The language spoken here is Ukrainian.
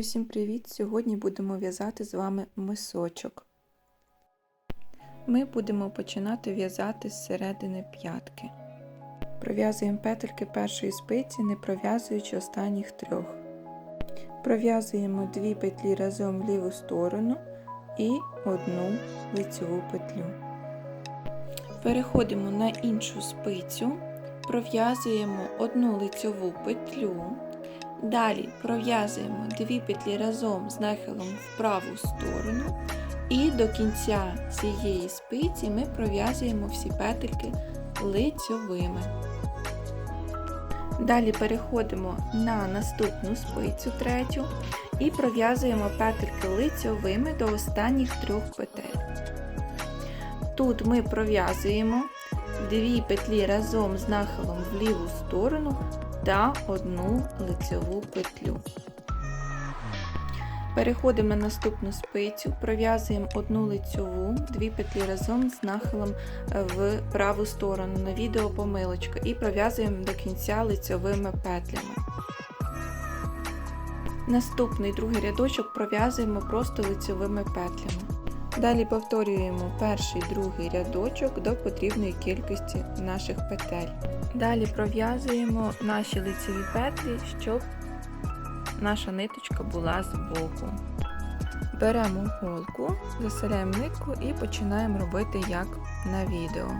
Усім привіт! Сьогодні будемо в'язати з вами мисочок. Ми будемо починати в'язати з середини п'ятки. Пров'язуємо петельки першої спиці, не пров'язуючи останніх трьох. Пров'язуємо дві петлі разом в ліву сторону і одну лицеву петлю. Переходимо на іншу спицю, пров'язуємо одну лицеву петлю. Далі пров'язуємо дві петлі разом з нахилом в праву сторону, і до кінця цієї спиці ми пров'язуємо всі петельки лицьовими. Далі переходимо на наступну спицю третю і пров'язуємо петельки лицьовими до останніх трьох петель. Тут ми пров'язуємо дві петлі разом з нахилом в ліву сторону та одну лицеву петлю. Переходимо на наступну спицю, пров'язуємо одну лицеву, дві петлі разом з нахилом в праву сторону на відео помилочка і пров'язуємо до кінця лицевими петлями. Наступний другий рядочок пров'язуємо просто лицевими петлями. Далі повторюємо перший другий рядочок до потрібної кількості наших петель. Далі пров'язуємо наші лицеві петлі, щоб наша ниточка була з боку. Беремо голку, заселяємо нитку і починаємо робити як на відео.